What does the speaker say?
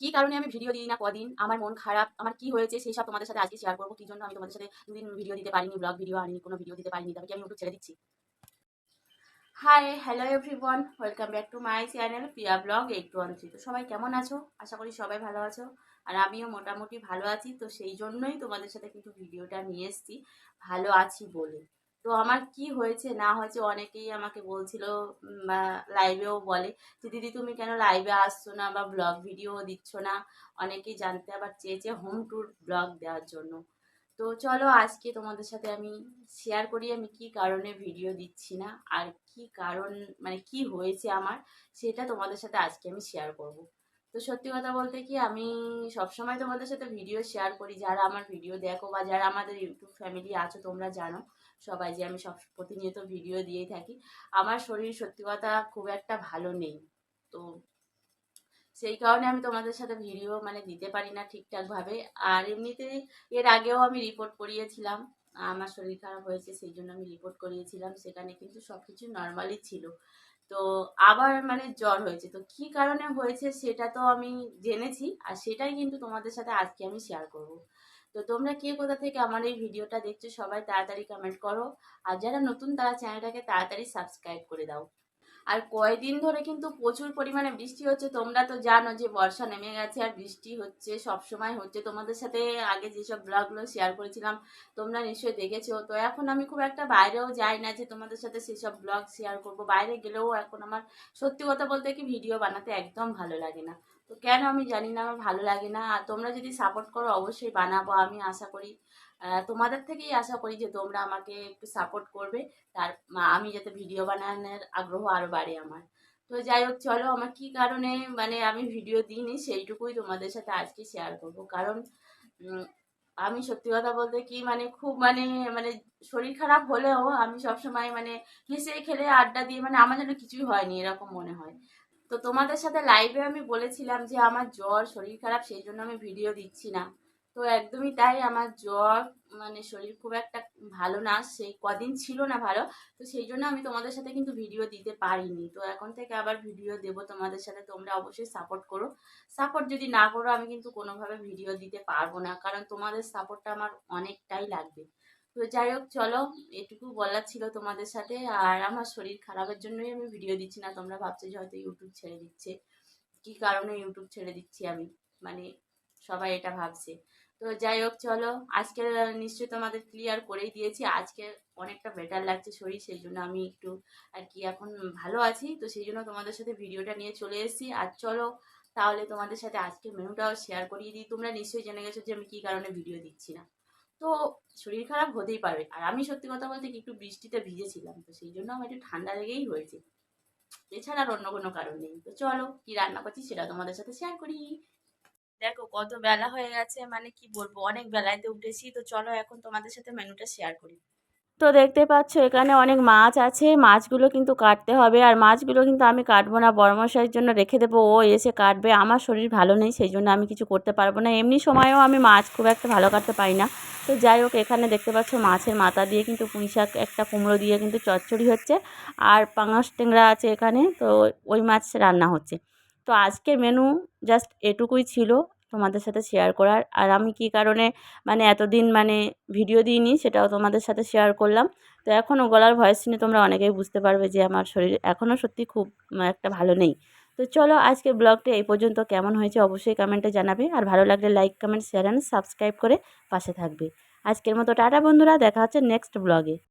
কি কারণে আমি ভিডিও দিই না কদিন? আমার মন খারাপ। আমার কি হয়েছে সেই সব তোমাদের সাথে আজকে শেয়ার করব। কি জন্য আমি তোমাদের সাথে দুদিন ভিডিও দিতে পারিনি ব্লগ ভিডিও আনিনি, কোনো ভিডিও দিতে পারিনি তবে কি আমি ইউটিউব ছেড়ে দিচ্ছি। Hi hello everyone welcome back to my channel Priya blog eight one three তো সবাই কেমন আছো? আশা করি সবাই ভালো আছো। আর আমিও মোটামুটি ভালো আছি। তো সেই জন্যই তোমাদের সাথে কিন্তু ভিডিওটা নিয়ে এসেছি। ভালো আছি বলে। তো আমার কি হয়েছে না হয়েছে অনেকেই আমাকে বলছিল বা লাইভেও বলে যে, দিদি, তুমি কেন লাইভে আসছো না বা ব্লগ ভিডিও দিচ্ছ না? অনেকেই জানতে আবার চেয়েছে হোম ট্যুর ব্লগ দেওয়ার জন্য। তো চলো আজকে তোমাদের সাথে আমি শেয়ার করি আমি কি কারণে ভিডিও দিচ্ছি না, আর কি কারণ মানে কি হয়েছে আমার, সেটা তোমাদের সাথে আজকে আমি শেয়ার করব। তো সত্যি কথা বলতে কি আমি সবসময় তোমাদের সাথে ভিডিও শেয়ার করি। যারা আমার ভিডিও দেখো বা যারা আমাদের ইউটিউব ফ্যামিলি আছো, তোমরা জানো সবাই যে আমি সব প্রতিনিয়ত ভিডিও দিয়েই থাকি। আমার শরীর সত্যি কথা খুব একটা ভালো নেই। তো সেই কারণে আমি তোমাদের সাথে ভিডিও মানে দিতে পারি না ঠিকঠাকভাবে। আর এমনিতে এর আগেও আমি রিপোর্ট করিয়েছিলাম, আমার শরীর খারাপ হয়েছে, সেই জন্য আমি রিপোর্ট করিয়েছিলাম। সেখানে কিন্তু সব কিছু নর্মালই ছিল। তো আবার মানে জ্বর হয়েছে। তো কি কারণে হয়েছে সেটা তো আমি জেনেছি আর সেটাই কিন্তু তোমাদের সাথে আজকে আমি শেয়ার করব। তো তোমরা কে কোথা থেকে আমার এই ভিডিওটা দেখছ সবাই তাড়াতাড়ি কমেন্ট করো। আর যারা নতুন তারা চ্যানেলটাকে তাড়াতাড়ি সাবস্ক্রাইব করে দাও। আর কয়দিন ধরে কিন্তু প্রচুর পরিমাণে বৃষ্টি হচ্ছে। তোমরা তো জানো যে বর্ষা নেমে গেছে আর বৃষ্টি হচ্ছে সব সময় হচ্ছে। তোমাদের সাথে আগে যেসব ব্লগগুলো শেয়ার করেছিলাম, তোমরা নিশ্চয়ই দেখেছ। তো এখন আমি খুব একটা বাইরেও যাই না যে তোমাদের সাথে সেসব ব্লগ শেয়ার করব। বাইরে গেলেও এখন আমার সত্যি কথা বলতে কি ভিডিও বানাতে একদম ভালো লাগে না। তো কেন আমি জানি না, আমার ভালো লাগে না। আর তোমরা যদি সাপোর্ট করো, অবশ্যই বানাবো আমি আশা করি। তোমাদের থেকেই আশা করি যে তোমরা আমাকে একটু সাপোর্ট করবে। তার আমি যাতে ভিডিও বানানোর আগ্রহ আরও বাড়ে আমার। তো যাই হোক, চলো আমার কি কারণে মানে আমি ভিডিও দিইনি, সেইটুকুই তোমাদের সাথে আজকে শেয়ার করব। কারণ আমি সত্যি কথা বলতে কি মানে খুব মানে মানে শরীর খারাপ হলেও আমি সবসময় মানে হেসে খেলে আড্ডা দিয়ে মানে আমার যেন কিছুই হয়নি, এরকম মনে হয়। তো তোমাদের সাথে লাইভে আমি বলেছিলাম যে আমার জ্বর শরীর খারাপ, সেই জন্য আমি ভিডিও দিচ্ছি না। তো একদমই তাই, আমার জ্বর মানে শরীর খুব একটা ভালো না, সেই কদিন ছিল না ভালো, তো সেই জন্য আমি তোমাদের সাথে কিন্তু ভিডিও দিতে পারিনি। তো এখন থেকে আবার ভিডিও দেব তোমাদের সাথে, তোমরা অবশ্যই সাপোর্ট করো। সাপোর্ট যদি না করো, আমি কিন্তু কোনোভাবে ভিডিও দিতে পারব না, কারণ তোমাদের সাপোর্টটা আমার অনেকটাই লাগবে। তো যাই হোক চলো, এটুকু বলার ছিল তোমাদের সাথে। আর আমার শরীর খারাপের জন্যই আমি ভিডিও দিচ্ছি না, তোমরা ভাবছ যে হয়তো ইউটিউব ছেড়ে দিচ্ছে। কী কারণে ইউটিউব ছেড়ে দিচ্ছি আমি? মানে সবাই এটা ভাবছে। তো যাই হোক চলো, আজকে নিশ্চয়ই তোমাদের ক্লিয়ার করেই দিয়েছি। আজকে অনেকটা বেটার লাগছে শরীর সেই জন্য আমি একটু আর কি এখন ভালো আছি। তো সেই জন্য তোমাদের সাথে ভিডিওটা নিয়ে চলে এসেছি। আর চলো, তাহলে তোমাদের সাথে আজকে মেনুটাও শেয়ার করিয়ে দিই। তোমরা নিশ্চয়ই জেনে গেছো যে আমি কী কারণে ভিডিও দিচ্ছি না। তো শরীর খারাপ হতেই পারে আর আমি সত্যি কথা বলতে কি, একটু বৃষ্টিতে ভিজেছিলাম, তো সেই জন্য আমার একটু ঠান্ডা লেগেই হয়েছে এছাড়া আর অন্য কোনো কারণ নেই। তো চলো, কি রান্না করছি সেটা তোমাদের সাথে শেয়ার করি। দেখো, কত বেলা হয়ে গেছে মানে কি বলব, অনেক বেলায়তে উঠেছি। তো চলো এখন তোমাদের সাথে মেনুটা শেয়ার করি। তো দেখতে পাচ্ছ, এখানে অনেক মাছ আছে। মাছগুলো কিন্তু কাটতে হবে। আর মাছগুলো কিন্তু আমি কাটবো না। বড়মশাইয়ের জন্য রেখে দেবো। ও এসে কাটবে। আমার শরীর ভালো নেই সেই জন্য আমি কিছু করতে পারব না। এমনি সময়েও আমি মাছ খুব একটা ভালো কাটতে পারি না। তো যাই হোক, এখানে দেখতে পাচ্ছ মাছের মাথা দিয়ে কিন্তু পুঁই শাক, একটা কুমড়ো দিয়ে কিন্তু চচ্চড়ি হচ্ছে। আর পাঙাশ ট্যাংরা আছে এখানে। তো ওই মাছ রান্না হচ্ছে। তো আজকের মেনু জাস্ট এটুকুই ছিল। তোমাদের সাথে শেয়ার করার। আর আমি কী কারণে মানে এতদিন মানে ভিডিও দিইনি, সেটাও তোমাদের সাথে শেয়ার করলাম। তো এখনও গলার ভয়েস শুনে তোমরা অনেকেই বুঝতে পারবে যে আমার শরীর এখনও সত্যি খুব একটা ভালো নেই। তো চলো আজকে ব্লগটা এই পর্যন্ত। কেমন হয়েছে অবশ্যই কমেন্টে জানাবে। আর ভালো লাগলে like comment share and subscribe করে পাশে থাকবে। আজকের মতো টাটা বন্ধুরা, দেখা হচ্ছে নেক্সট ব্লগে